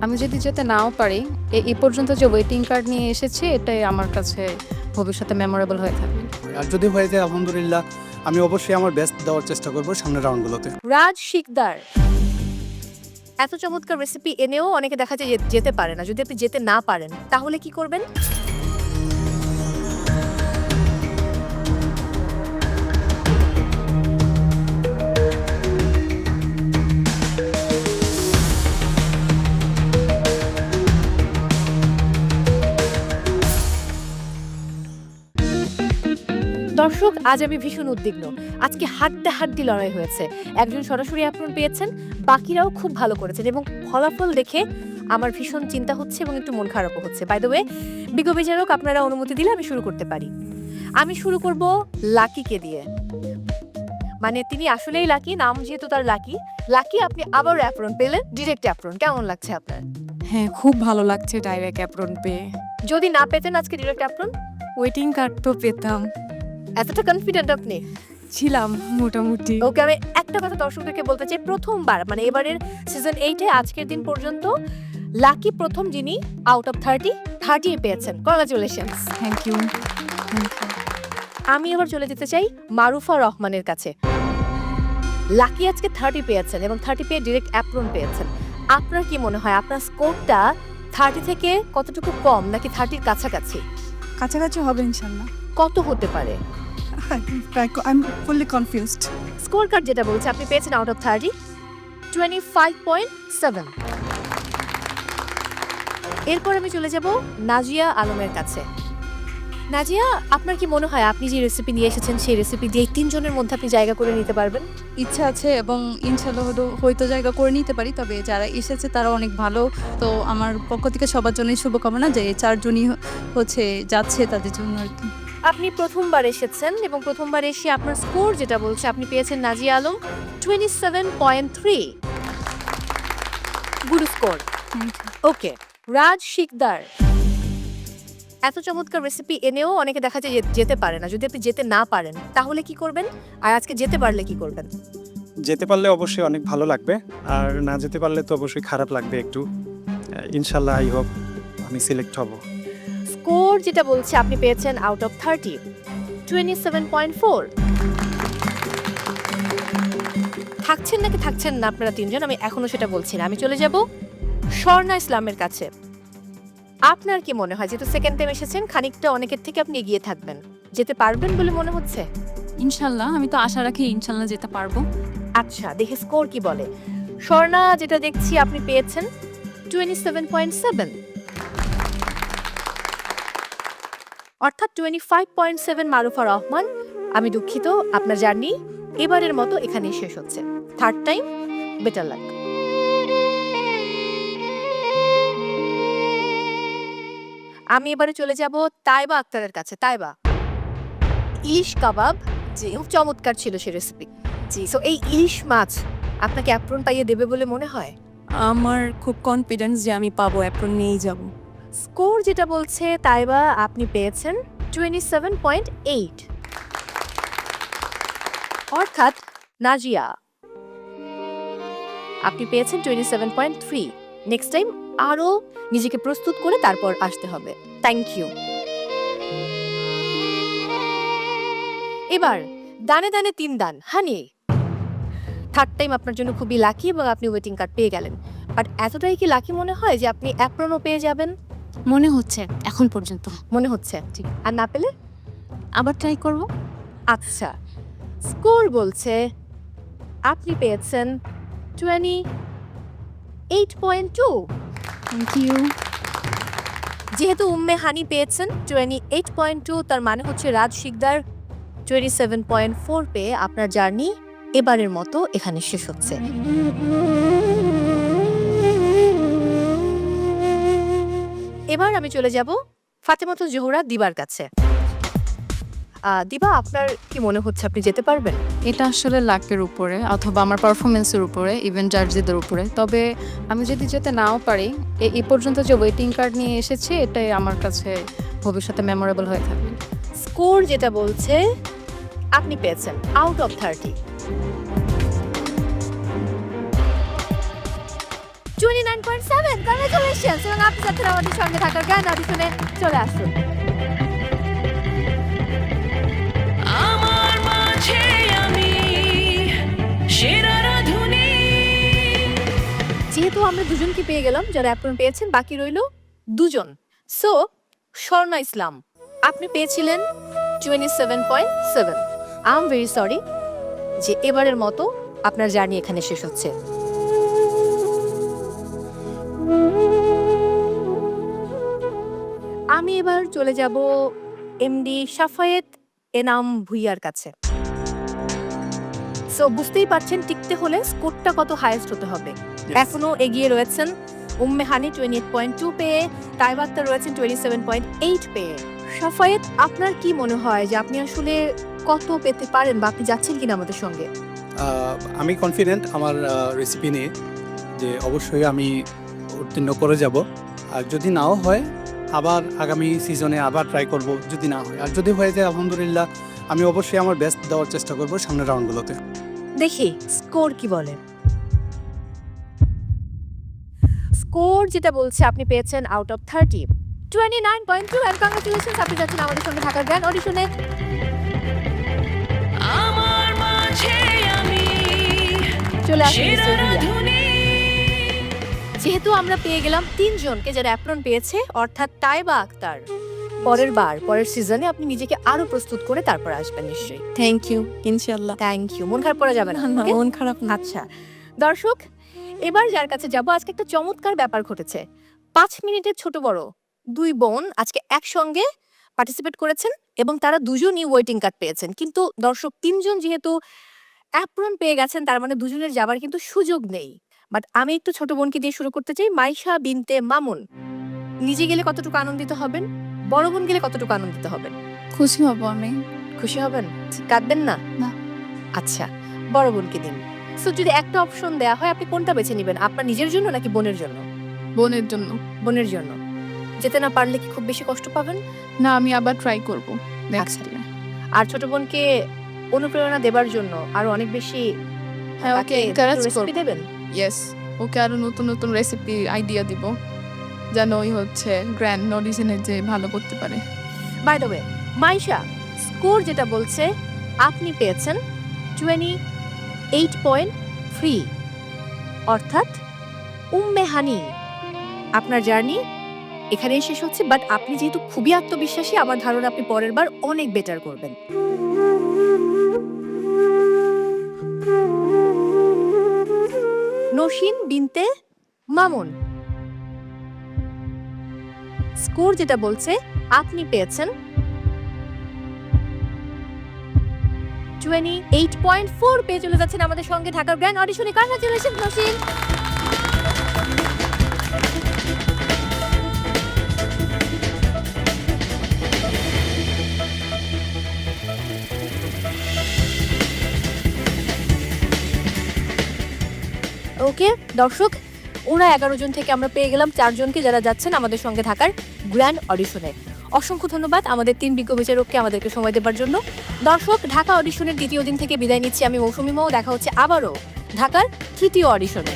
আমি যদি যেতে নাও পারি এ- এই পর্যন্ত যে ওয়েটিং কার্ড নিয়ে এসেছি এটাই আমার কাছে ভবিষ্যতে মেমোরেবল হয়ে থাকবে। আর যদি হয়ে যায় আলহামদুলিল্লাহ আমি অবশ্যই আমার বেস্ট দেওয়ার চেষ্টা করব সামনের রাউন্ডগুলোতে রাজ শিকদার। এত চমৎকার রেসিপি এনেও অনেকে দেখা যায় যেতে পারে না। যদি আপনি যেতে না পারেন তাহলে কি করবেন? দর্শক আজ আমি ভীষণ উদ্বিগ্ন। আজকে হাড্ডা হাড্ডি লড়াই হয়েছে। একজন সরাসরি অ্যাপ্রন পেয়েছেন বাকিরাও খুব ভালো করেছেন এবং ফলাফল দেখে আমার ভীষণ চিন্তা হচ্ছে এবং একটু মন খারাপও হচ্ছে। বাই দ্য ওয়ে বিজ্ঞ বিচারক আপনারা অনুমতি দিলে আমি শুরু করতে পারি। আমি শুরু করব লাকিকে দিয়ে। মানে তিনি আসলেই লাকি নাম যেহেতু তার লাকি। লাকি আপনি আবার অ্যাপ্রন পেলেন ডিরেক্ট অ্যাপ্রন কেমন লাগছে আপনার? হ্যাঁ খুব ভালো লাগছে ডাইরেক্ট অ্যাপ্রন পেয়ে। যদি না পেতেন আজকে ডিরেক্ট অ্যাপ্রন ওয়েটিং কার্ড তো পেতাম। এতটা কনফিডেন্ট আপনি ছিলাম মোটামুটি। ওকে আমি একটা কথা দর্শকদেরকে বলতে চাই প্রথমবার মানে এবারের সিজন এইটে আজকের দিন পর্যন্ত লাকি প্রথম যিনি আউট অফ থার্টি থার্টি পেয়েছেন। কংগ্রাচুলেশনস থ্যাংক ইউ আমি এবার চলে যেতে চাই মারুফা রহমানের কাছে। লাকি আজকে থার্টি পেয়েছেন এবং থার্টি পেয়ে ডিরেক্ট অ্যাপ্রন পেয়েছেন। আপনার কি মনে হয় আপনার স্কোরটা থার্টি থেকে কতটুকু কম নাকি থার্টির কাছাকাছি? কাছাকাছি হবে ইনশাল্লাহ। কত হতে পারে? I am fully confused score card যেটা বলছে আপনি পেয়েছেন out of thirty twenty five point seven এরপর আমি চলে যাব নাজিয়া আলমের কাছে। নাজিয়া আপনার কি মনে হয় আপনি যে রেসিপি নিয়ে এসেছেন সেই রেসিপি দিয়ে তিনজনের মধ্যে আপনি জায়গা করে নিতে পারবেন? ইচ্ছা আছে এবং ইনশাল্লাহ হয়তো হয়তো জায়গা করে নিতে পারি তবে যারা এসেছে তারা অনেক ভালো। তো আমার পক্ষ থেকে সবার জন্যই শুভকামনা যে চারজনই হচ্ছে যাচ্ছে তাদের জন্য আর কি। আপনি প্রথমবার এসেছেন এবং প্রথমবার এসে আপনার স্কোর যেটা বলছে আপনি পেয়েছেন Nazia Alam twenty seven point three good score. Okay Raj Shikdar. এত চমৎকার রেসিপি এনেও অনেকে দেখা যায় যেতে পারে না। যদি আপনি যেতে না পারেন তাহলে কি করবেন? আর আজকে যেতে পারলে কি করবেন? যেতে পারলে অবশ্যই অনেক ভালো লাগবে। আর না যেতে পারলে তো অবশ্যই খারাপ লাগবে একটু। ইনশাল্লাহ আই হোপ আমি সিলেক্ট হব। স্কোর যেটা বলছে আপনি পেয়েছেন out of thirty twenty seven point four থাকছেন নাকি থাকছেন না আপনারা তিনজন? আমি এখনও সেটা বলছি না। আমি চলে যাব স্বর্ণা ইসলামের কাছে। আপনার কি মনে হয়? যেহেতু সেকেন্ড টাইম এসেছেন খানিকটা অনেকের থেকে আপনি এগিয়ে থাকবেন। যেতে পারবেন বলে মনে হচ্ছে? ইনশাল্লাহ আমি তো আশা রাখি ইনশাল্লাহ যেতে পারব। আচ্ছা দেখে স্কোর কি বলে। স্বর্ণা যেটা দেখছি আপনি পেয়েছেন টোয়েন্টি সেভেন পয়েন্ট সেভেন অর্থাৎ twenty five point seven Marufa Rahman. আমি দুঃখিত, আপনার জার্নি এবারের মতো এখানেই শেষ হচ্ছে। থার্ড টাইম বেটার লাক আমি এবারে চলে যাব তাইবা আক্তারের কাছে। তাইবা, ইলিশ কাবাব যে চমৎকার ছিল সে রেসিপি জি সো এই ইলিশ মাছ আপনাকে অ্যাপ্রন পাইয়ে দেবে বলে মনে হয়? আমার খুব কনফিডেন্স যে আমি পাবো অ্যাপ্রন নিয়েই যাব। স্কোর যেটা বলছে তাইবা আপনি পেয়েছেন টোয়েন্টি সেভেন পয়েন্ট এইট অর্থাৎ নাজিয়া, আপনি পেয়েছেন twenty seven point three next time আরও নিজেকে প্রস্তুত করে তারপর আসতে হবে। থ্যাংক ইউ এবার, দানে দানে তিন দান। হানি থার্ড টাইম আপনার জন্য খুবই লাকি এবং আপনি ওয়েটিং কার্ড পেয়ে গেলেন। বাট এতটাই কি লাকি মনে হয় যে আপনি অ্যাপ্রনও পেয়ে যাবেন? মনে হচ্ছে এখন পর্যন্ত। মনে হচ্ছে। ঠিক আর না পেলে? আবার ট্রাই করব। আচ্ছা। স্কোর বলছে আপনি পেয়েছেন twenty eight point two thank you যেহেতু উম্মে হানি পেয়েছেন টোয়েন্টি এইট পয়েন্ট টু তার মানে হচ্ছে Raj Shikdar twenty seven point four পেয়ে আপনার জার্নি এবারের মতো এখানে শেষ হচ্ছে। এবার আমি চলে যাব ফাতেমাতুল জোহরা দিবার কাছে। দিবা আপনার কি মনে হচ্ছে? আপনি যেতে পারবেন? এটা আসলে লাকের উপরে অথবা আমার পারফরমেন্সের উপরে ইভেন জার্জিদের উপরে। তবে আমি যদি যেতে নাও পারি এ- এই পর্যন্ত যে ওয়েটিং কার্ড নিয়ে এসেছি এটাই আমার কাছে ভবিষ্যতে মেমোরেবল হয়ে থাকবে। স্কোর যেটা বলছে আপনি পেয়েছেন out of thirty twenty nine point seven congratulations এবং আপনি যাচ্ছেন আমাদের সঙ্গে থাকার গান অডিশনে চলে আসুন আমার মাঝে আমি সেরা রাধুনী যেহেতু আমরা দুজনকে পেয়ে গেলাম যারা অ্যাপ্রন পেয়েছেন বাকি রইল দুজন। সো স্বর্ণা ইসলাম আপনি পেয়েছিলেন twenty seven point seven I am very sorry যে এবারের মতো আপনার জার্নি এখানে শেষ হচ্ছে। আমি এবার চলে যাব এমডি সাফায়েত এনাম ভুইয়ার কাছে। সো বুঝতেই পারছেন টিকতে হলে স্কোরটা কত হাইয়েস্ট হতে হবে। এখনও এগিয়ে রয়েছেন Umme Hani twenty eight point two পেয়ে তাইবাত্তা রয়েছেন টোয়েন্টি সেভেন পয়েন্ট এইট পেয়ে। সাফায়েত আপনার কি মনে হয় যে আপনি আসলে কত পেতে পারেন বা আপনি যাচ্ছেন কিনা আমাদের সঙ্গে? আমি কনফিডেন্ট আমার রেসিপি নিয়ে যে অবশ্যই আমি উত্তীর্ণ করে যাব। আর যদি নাও হয় আবার আগামী সিজনে আবার ট্রাই করব যদি না হয়। আর যদি হয়ে যায় আলহামদুলিল্লাহ আমি অবশ্যই আমার বেস্ট দেওয়ার চেষ্টা করব সামনের রাউন্ডগুলোতে দেখি স্কোর কি বলে? স্কোর যেটা বলছে আপনি পেয়েছেন out of thirty twenty nine point two and congratulation আপনি যাচ্ছেন আমাদের সঙ্গে ঢাকার জ্ঞান অডিশনে আমার মাঝে আমি চলে আসুন যেহেতু আমরা পেয়ে গেলাম তিনজনকে যারা অ্যাপ্রন পেয়েছে অর্থাৎ তাইবা আক্তার। পরের বার পরের সিজনে আপনি নিজেকে আরও প্রস্তুত করে তারপর আসবেন নিশ্চয়ই। থ্যাংক ইউ ইনশাল্লাহ থ্যাংক ইউ মন খারাপ করা যাবে না মন খারাপ না। আচ্ছা। দর্শক এবার যার কাছে যাব আজকে একটা চমৎকার ব্যাপার ঘটেছে। পাঁচ মিনিটের ছোট বড়। দুই বোন আজকে একসঙ্গে পার্টিসিপেট করেছেন এবং তারা দুজনই ওয়েটিং কার্ড পেয়েছেন। কিন্তু দর্শক তিনজন যেহেতু অ্যাপ্রন পেয়ে গেছেন তার মানে দুজনের যাবার কিন্তু সুযোগ নেই। বাট আমি একটু ছোট বোনকে দিয়ে শুরু করতে চাই মাইশা বিনতে মামুন। নিজে গেলে কতটুকু আনন্দিত হবেন? বড় বোন গেলে কতটুকু আনন্দিত হবেন? খুশি হব আমি। খুশি হবেন? কাঁদবেন না? না। আচ্ছা বড় বোনকে দিন। সো যদি একটা অপশন দেয়া হয় আপনি কোনটা বেছে নেবেন? আপনার নিজের জন্য নাকি বোনের জন্য? বোনের জন্য। বোনের জন্য। যেতে না পারলে কি খুব বেশি কষ্ট পাবেন? না আমি আবার ট্রাই করব। আচ্ছা। আর ছোট বোনকে অনুপ্রেরণা দেবার জন্য আরও অনেক বেশি হ্যাঁ ওকে দেবেন? ইয়েস ওকে আরও নতুন নতুন রেসিপি আইডিয়া দিব, যেন ওই হচ্ছে গ্র্যান্ড অডিশনে যে ভালো করতে পারে। By the way Maisha score যেটা বলছে, আপনি পেয়েছেন টোয়েন্টি এইট পয়েন্ট থ্রি অর্থাৎ উম্মে হানি। আপনার জার্নি এখানেই শেষ হচ্ছে বাট আপনি যেহেতু খুবই আত্মবিশ্বাসী, আমার ধারণা আপনি পরের বার অনেক বেটার করবেন। নসীন বিনতে মামুন। স্কোর যেটা বলছে, আপনি পেয়েছেন টোয়েন্টি এইট পয়েন্ট ফোর পেয়ে চলে যাচ্ছেন আমাদের সঙ্গে ঢাকার গ্র্যান্ড অডিশনে কংগ্রাচুলেশন নসীন। ওকে, দর্শক ওরা এগারো জন থেকে আমরা পেয়ে গেলাম চারজনকে যারা যাচ্ছেন আমাদের সঙ্গে থাকার গ্র্যান্ড অডিশনে অসংখ্য ধন্যবাদ আমাদের তিন বিজ্ঞ বিচারককে আমাদেরকে সময় দেবার জন্য। দর্শক, ঢাকা অডিশনের দ্বিতীয় দিন থেকে বিদায় নিচ্ছি আমি মৌসুমি মৌ, দেখা হচ্ছে আবারও ঢাকার তৃতীয় অডিশনে